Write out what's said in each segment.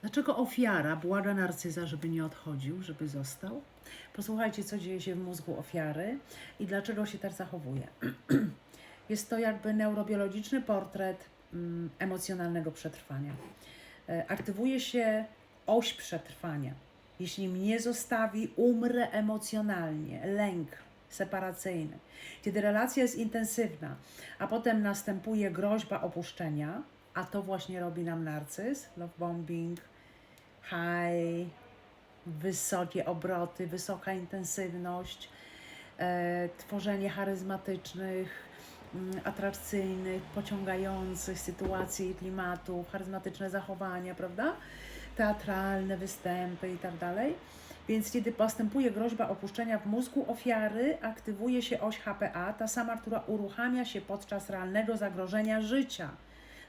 Dlaczego ofiara błaga narcyza, żeby nie odchodził, żeby został? Posłuchajcie, co dzieje się w mózgu ofiary i dlaczego się tak zachowuje. Jest to jakby neurobiologiczny portret mm, emocjonalnego przetrwania. E, Aktywuje się oś przetrwania. Jeśli mnie zostawi, umrę emocjonalnie, lęk separacyjny. Kiedy relacja jest intensywna, a potem następuje groźba opuszczenia, a to właśnie robi nam narcyz, love bombing, high, wysokie obroty, wysoka intensywność, e, tworzenie charyzmatycznych, mm, atrakcyjnych, pociągających sytuacji i klimatów, charyzmatyczne zachowania, prawda? Teatralne występy i tak dalej. Więc kiedy postępuje groźba opuszczenia w mózgu ofiary, aktywuje się oś HPA, ta sama, która uruchamia się podczas realnego zagrożenia życia.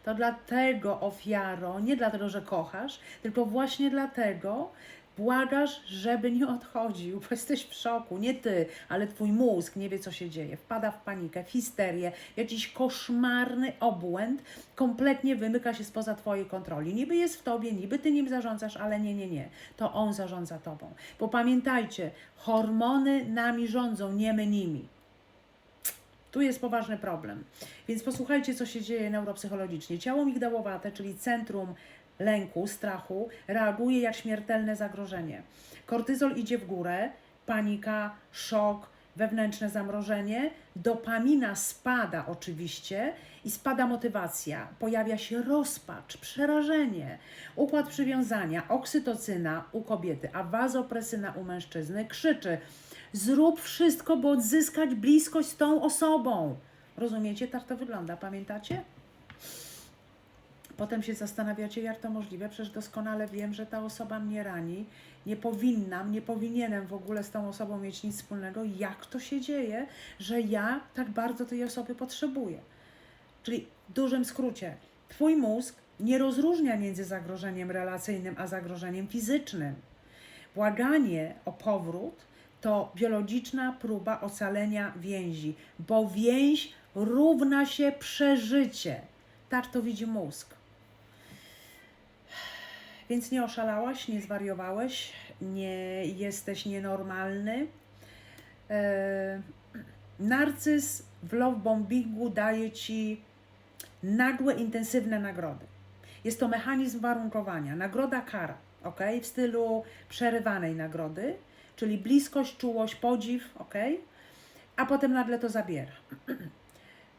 To dlatego ofiaro, nie dlatego, że kochasz, tylko właśnie dlatego błagasz, żeby nie odchodził, bo jesteś w szoku. Nie ty, ale twój mózg nie wie, co się dzieje. Wpada w panikę, w histerię, jakiś koszmarny obłęd kompletnie wymyka się spoza twojej kontroli. Niby jest w tobie, niby ty nim zarządzasz, ale nie, nie, nie. To on zarządza tobą. Bo pamiętajcie, hormony nami rządzą, nie my nimi. Tu jest poważny problem. Więc posłuchajcie, co się dzieje neuropsychologicznie. Ciało migdałowate, czyli centrum lęku, strachu, reaguje jak śmiertelne zagrożenie. Kortyzol idzie w górę, panika, szok, wewnętrzne zamrożenie. Dopamina spada oczywiście i spada motywacja. Pojawia się rozpacz, przerażenie, układ przywiązania, oksytocyna u kobiety, a wazopresyna u mężczyzny krzyczy: Zrób wszystko, by odzyskać bliskość z tą osobą. Rozumiecie? Tak to wygląda. Pamiętacie? Potem się zastanawiacie, jak to możliwe. Przecież doskonale wiem, że ta osoba mnie rani. Nie powinnam, nie powinienem w ogóle z tą osobą mieć nic wspólnego. Jak to się dzieje, że ja tak bardzo tej osoby potrzebuję? Czyli w dużym skrócie, Twój mózg nie rozróżnia między zagrożeniem relacyjnym a zagrożeniem fizycznym. Błaganie o powrót to biologiczna próba ocalenia więzi, bo więź równa się przeżycie. Tak to widzi mózg. Więc nie oszalałaś, nie zwariowałeś, nie jesteś nienormalny. E, narcyz w love bombingu daje ci nagłe, intensywne nagrody. Jest to mechanizm warunkowania, nagroda kara, ok? W stylu przerywanej nagrody, czyli bliskość, czułość, podziw, ok? A potem nagle to zabiera.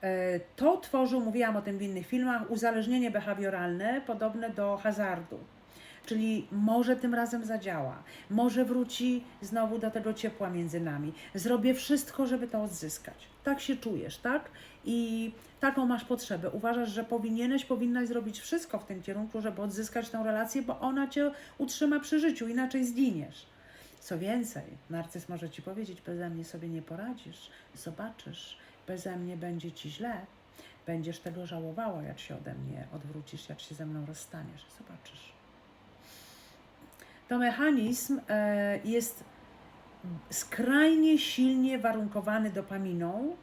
E, To tworzył, mówiłam o tym w innych filmach, uzależnienie behawioralne podobne do hazardu. Czyli może tym razem zadziała, może wróci znowu do tego ciepła między nami. Zrobię wszystko, żeby to odzyskać. Tak się czujesz, tak? I taką masz potrzebę. Uważasz, że powinieneś, powinnaś zrobić wszystko w tym kierunku, żeby odzyskać tę relację, bo ona cię utrzyma przy życiu, inaczej zginiesz. Co więcej, narcyz może ci powiedzieć: Beze mnie sobie nie poradzisz, zobaczysz, beze mnie będzie ci źle, będziesz tego żałowała, jak się ode mnie odwrócisz, jak się ze mną rozstaniesz. Zobaczysz. To mechanizm e, jest skrajnie silnie warunkowany dopaminą,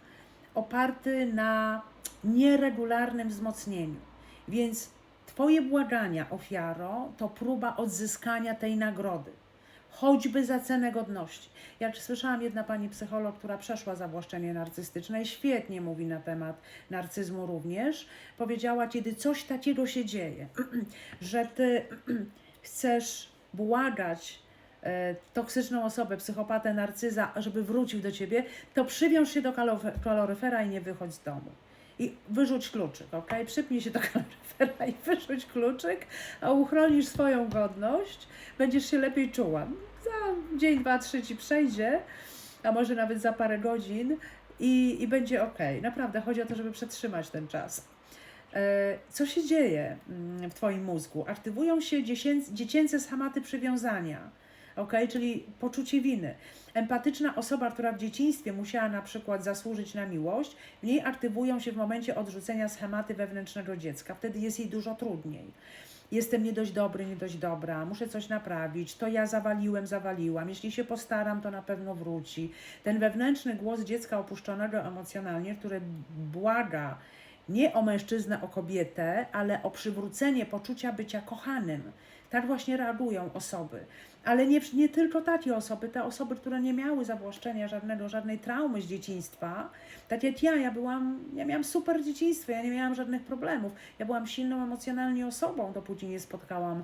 oparty na nieregularnym wzmocnieniu. Więc Twoje błagania, ofiaro, to próba odzyskania tej nagrody, choćby za cenę godności. Jak słyszałam, jedna pani psycholog, która przeszła zawłaszczenie narcystyczne i świetnie mówi na temat narcyzmu również, powiedziała, kiedy coś takiego się dzieje, że Ty chcesz błagać e, toksyczną osobę, psychopatę, narcyza, żeby wrócił do ciebie, to przywiąż się do kaloryfera i nie wychodź z domu. I wyrzuć kluczyk, ok? Przypnij się do kaloryfera i wyrzuć kluczyk, a uchronisz swoją godność, będziesz się lepiej czuła. Za dzień, dwa, trzy ci przejdzie, a może nawet za parę godzin i, i będzie ok. Naprawdę chodzi o to, żeby przetrzymać ten czas. E, Co się dzieje mm, w Twoim mózgu? Aktywują się dziecięc- dziecięce schematy przywiązania, ok? czyli poczucie winy. Empatyczna osoba, która w dzieciństwie musiała na przykład zasłużyć na miłość, w niej aktywują się w momencie odrzucenia schematy wewnętrznego dziecka. Wtedy jest jej dużo trudniej. Jestem nie dość dobry, nie dość dobra, muszę coś naprawić, to ja zawaliłem, zawaliłam, jeśli się postaram, to na pewno wróci. Ten wewnętrzny głos dziecka opuszczonego emocjonalnie, który błaga Nie o mężczyznę, o kobietę, ale o przywrócenie poczucia bycia kochanym. Tak właśnie reagują osoby. Ale nie, nie tylko takie osoby, te osoby, które nie miały zawłaszczenia żadnego, żadnej traumy z dzieciństwa, tak jak ja, ja byłam, ja miałam super dzieciństwo, ja nie miałam żadnych problemów. Ja byłam silną emocjonalnie osobą, dopóki nie spotkałam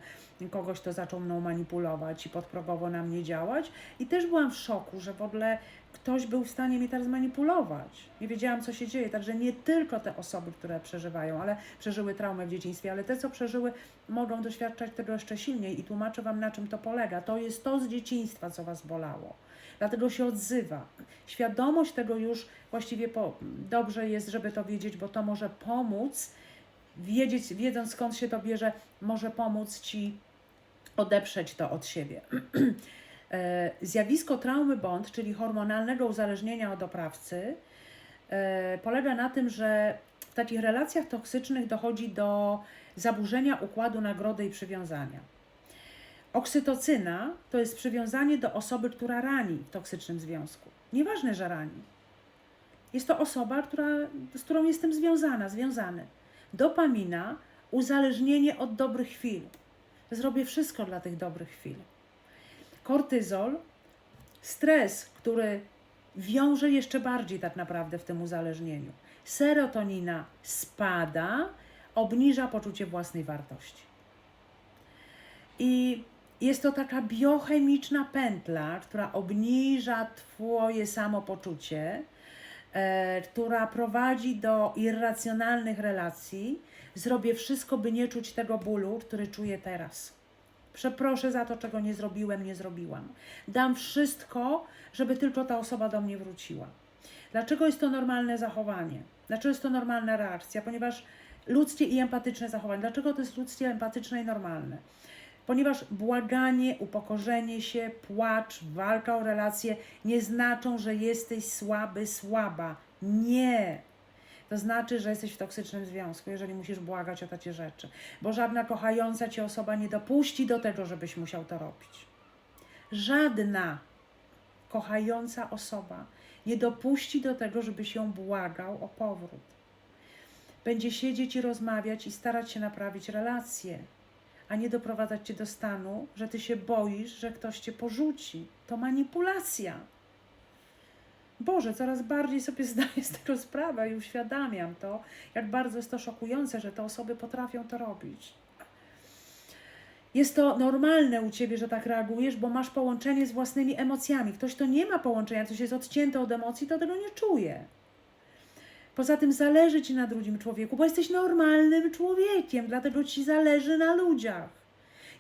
kogoś, kto zaczął mną manipulować i podprogowo na mnie działać. I też byłam w szoku, że w ogóle ktoś był w stanie mnie tak zmanipulować. Nie wiedziałam, co się dzieje. Także nie tylko te osoby, które przeżywają, ale przeżyły traumę w dzieciństwie, ale te, co przeżyły, mogą doświadczać tego jeszcze silniej i tłumaczę Wam, na czym to polega. To jest to z dzieciństwa, co Was bolało. Dlatego się odzywa. Świadomość tego już właściwie po, dobrze jest, żeby to wiedzieć, bo to może pomóc, wiedzieć, wiedząc skąd się to bierze, może pomóc Ci odeprzeć to od siebie. E, Zjawisko traumy bond, czyli hormonalnego uzależnienia od oprawcy, e, polega na tym, że w takich relacjach toksycznych dochodzi do zaburzenia układu nagrody i przywiązania. Oksytocyna to jest przywiązanie do osoby, która rani w toksycznym związku. Nieważne, że rani. Jest to osoba, która, z którą jestem związana, związany. Dopamina uzależnienie od dobrych chwil. Zrobię wszystko dla tych dobrych chwil. Kortyzol, stres, który wiąże jeszcze bardziej tak naprawdę w tym uzależnieniu. Serotonina spada, obniża poczucie własnej wartości. I jest to taka biochemiczna pętla, która obniża Twoje samopoczucie, e, która prowadzi do irracjonalnych relacji. Zrobię wszystko, by nie czuć tego bólu, który czuję teraz. Przeproszę za to, czego nie zrobiłem, nie zrobiłam. Dam wszystko, żeby tylko ta osoba do mnie wróciła. Dlaczego jest to normalne zachowanie? Dlaczego jest to normalna reakcja? Ponieważ ludzkie i empatyczne zachowanie. Dlaczego to jest ludzkie, empatyczne i normalne? Ponieważ błaganie, upokorzenie się, płacz, walka o relacje nie znaczą, że jesteś słaby, słaba. Nie. To znaczy, że jesteś w toksycznym związku, jeżeli musisz błagać o takie rzeczy. Bo żadna kochająca cię osoba nie dopuści do tego, żebyś musiał to robić. Żadna kochająca osoba nie dopuści do tego, żebyś ją błagał o powrót. Będzie siedzieć i rozmawiać i starać się naprawić relacje, a nie doprowadzać cię do stanu, że ty się boisz, że ktoś cię porzuci. To manipulacja. Boże, coraz bardziej sobie zdaję z tego sprawę i uświadamiam to, jak bardzo jest to szokujące, że te osoby potrafią to robić. Jest to normalne u ciebie, że tak reagujesz, bo masz połączenie z własnymi emocjami. Ktoś, kto nie ma połączenia, ktoś jest odcięty od emocji, to tego nie czuje. Poza tym zależy ci na drugim człowieku, bo jesteś normalnym człowiekiem, dlatego ci zależy na ludziach.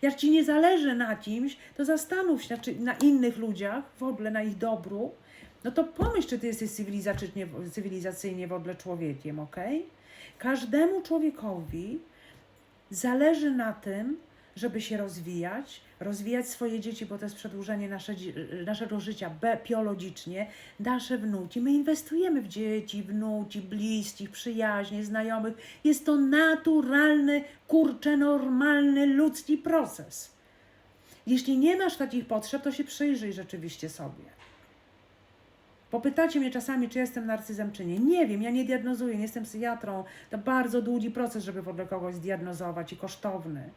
Jak ci nie zależy na kimś, to zastanów się znaczy na innych ludziach, w ogóle na ich dobru, no to pomyśl, czy ty jesteś cywilizacyjnie, cywilizacyjnie w ogóle człowiekiem, ok? Każdemu człowiekowi zależy na tym, żeby się rozwijać, rozwijać swoje dzieci, bo to jest przedłużenie nasze, naszego życia biologicznie, nasze wnuki. My inwestujemy w dzieci, wnuki, bliskich, przyjaźnie, znajomych. Jest to naturalny, kurczę, normalny, ludzki proces. Jeśli nie masz takich potrzeb, to się przyjrzyj rzeczywiście sobie. Popytacie mnie czasami, czy jestem narcyzem, czy nie. Nie wiem, ja nie diagnozuję, nie jestem psychiatrą. To bardzo długi proces, żeby w ogóle kogoś zdiagnozować i kosztowny.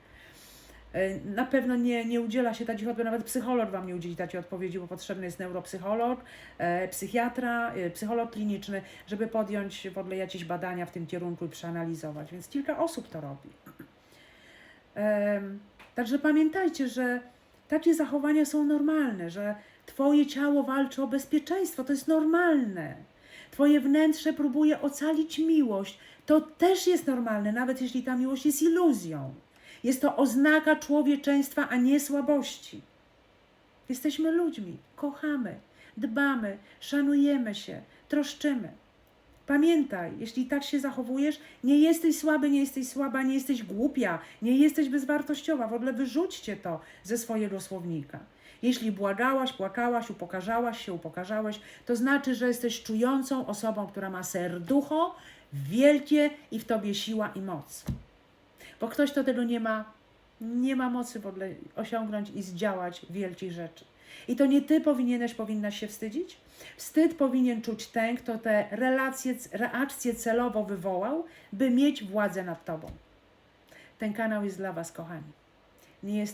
Na pewno nie, nie udziela się takich odpowiedzi, nawet psycholog Wam nie udzieli takiej odpowiedzi, bo potrzebny jest neuropsycholog, e, psychiatra, e, psycholog kliniczny, żeby podjąć w ogóle jakieś badania w tym kierunku i przeanalizować. Więc kilka osób to robi. E, także pamiętajcie, że takie zachowania są normalne, że Twoje ciało walczy o bezpieczeństwo, to jest normalne. Twoje wnętrze próbuje ocalić miłość, to też jest normalne, nawet jeśli ta miłość jest iluzją. Jest to oznaka człowieczeństwa, a nie słabości. Jesteśmy ludźmi, kochamy, dbamy, szanujemy się, troszczymy. Pamiętaj, jeśli tak się zachowujesz, nie jesteś słaby, nie jesteś słaba, nie jesteś głupia, nie jesteś bezwartościowa. W ogóle wyrzućcie to ze swojego słownika. Jeśli błagałaś, płakałaś, upokarzałaś się, upokarzałeś, to znaczy, że jesteś czującą osobą, która ma serducho wielkie i w tobie siła i moc. Bo ktoś, kto tego nie ma, nie ma mocy w ogóle osiągnąć i zdziałać wielkich rzeczy. I to nie ty powinieneś, powinnaś się wstydzić? Wstyd powinien czuć ten, kto te relacje, reakcje celowo wywołał, by mieć władzę nad tobą. Ten kanał jest dla was, kochani. Nie jest